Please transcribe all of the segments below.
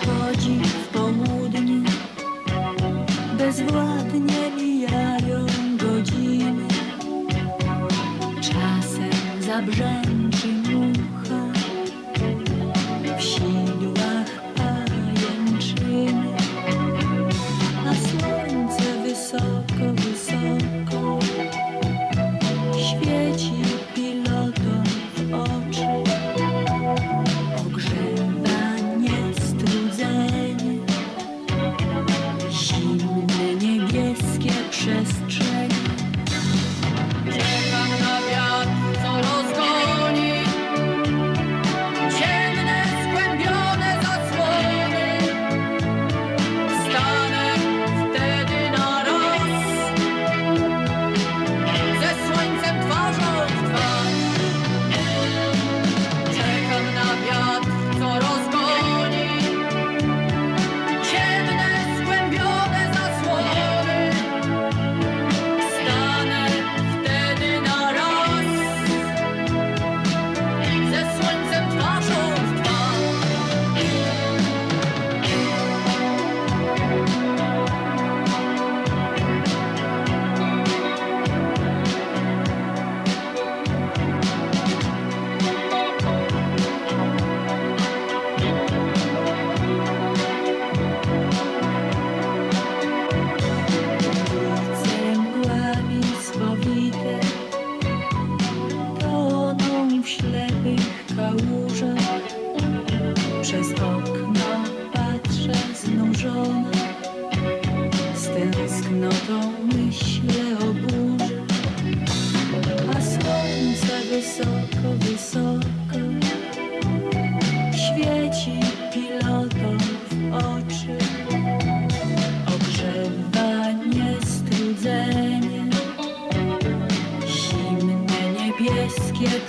przechodzi w południu. Bezwładnie mijają godziny. Czasem zabrzęczy mu.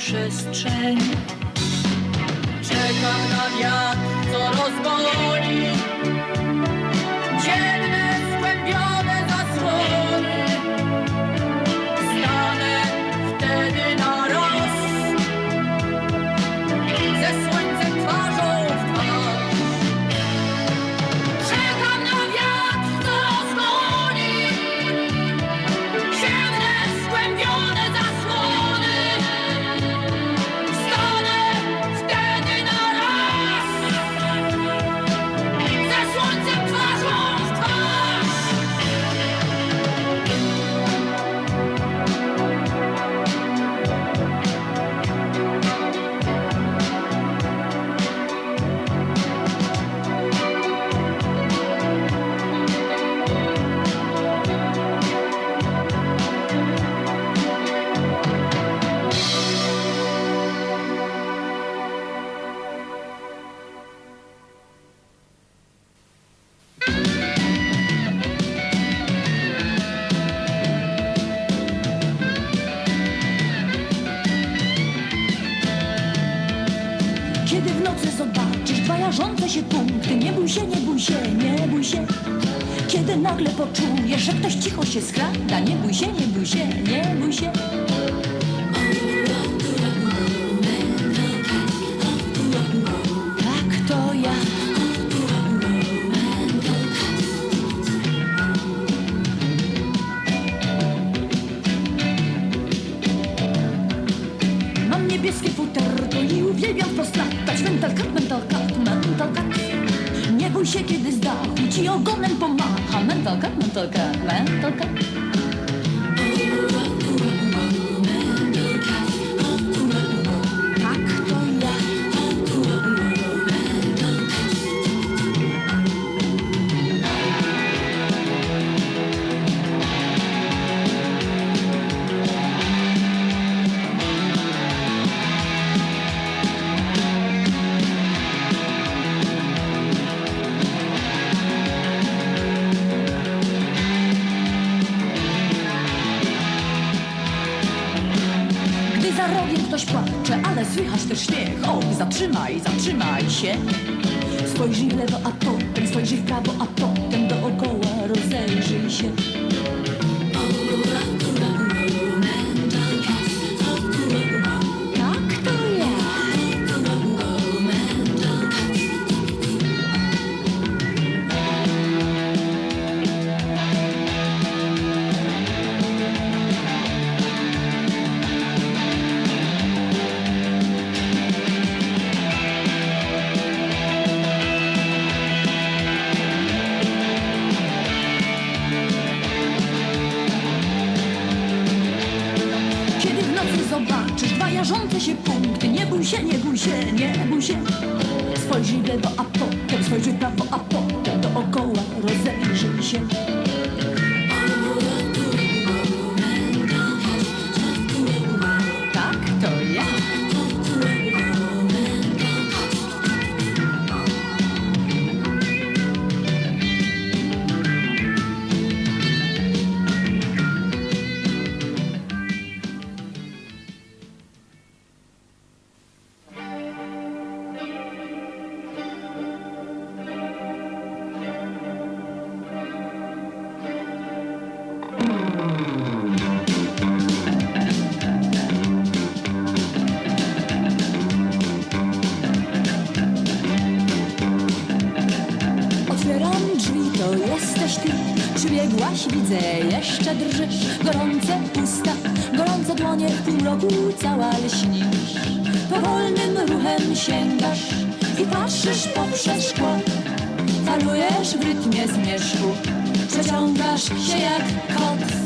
przestrzeń. Czekam na wiatr, co rozwoła. rażące się punkty. Nie bój się, nie bój się, nie bój się. Kiedy nagle poczujesz, że ktoś cicho się skrada Nie bój się, nie bój się, nie bój się. toca, não toca. na rowie ktoś płacze, ale słychać też śmiech. O, zatrzymaj, zatrzymaj się. Spojrzyj w lewo, a potem spojrzyj w prawo, a potem dookoła rozejrzyj się. Bój się. Spojrzyj w lewo, a potem spojrzyj prawo, a potem dookoła rozejrzyj się. Przybiegłaś, widzę, jeszcze drżysz Gorące usta, gorące dłonie W półmroku cała lśnisz. Powolnym ruchem sięgasz I patrzysz poprzez szkło Falujesz w rytmie zmierzchu Przeciągasz się jak kot.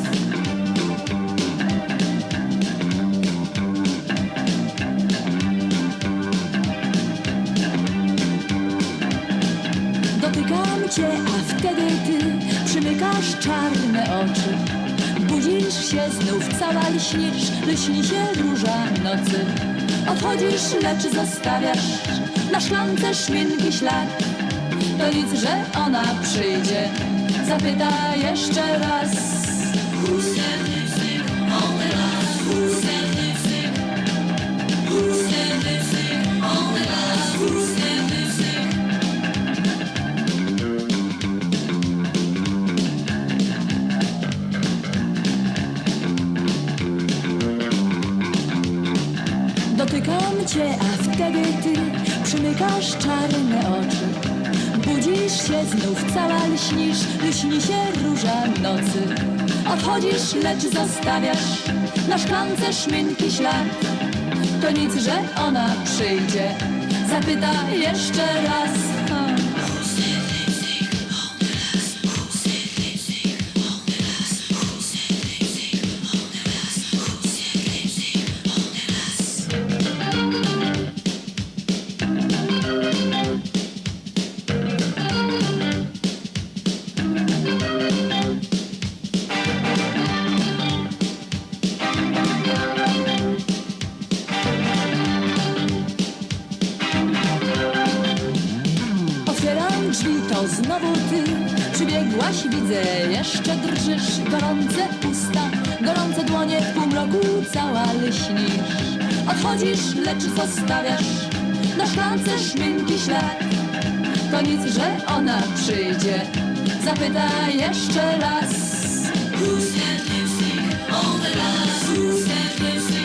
Cię, a wtedy ty przymykasz czarne oczy. Budzisz się znów, cała lśnisz, lśni się róża nocy. Odchodzisz, lecz zostawiasz na szklance szminki ślad. To nic, że ona przyjdzie, zapyta jeszcze raz. Lśnisz, lśni się róża nocy. Odchodzisz, lecz zostawiasz na szklance szminki ślad. To nic, że ona przyjdzie, zapyta jeszcze raz. Cała lśnisz Odchodzisz, lecz zostawiasz Na szklance szminki ślad To nic, że ona przyjdzie Zapyta jeszcze raz Who's that lipstick on the glass? Who's that lipstick?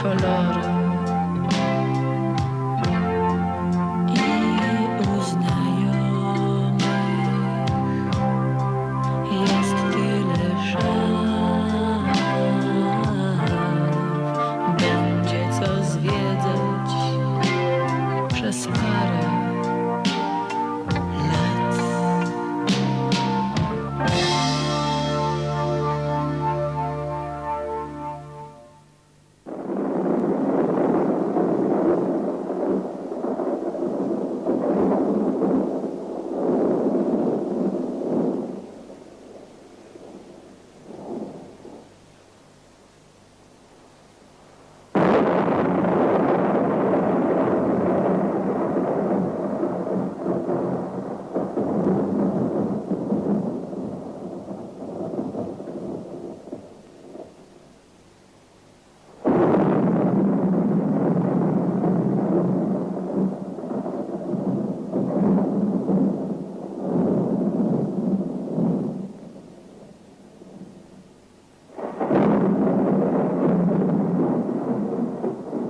color.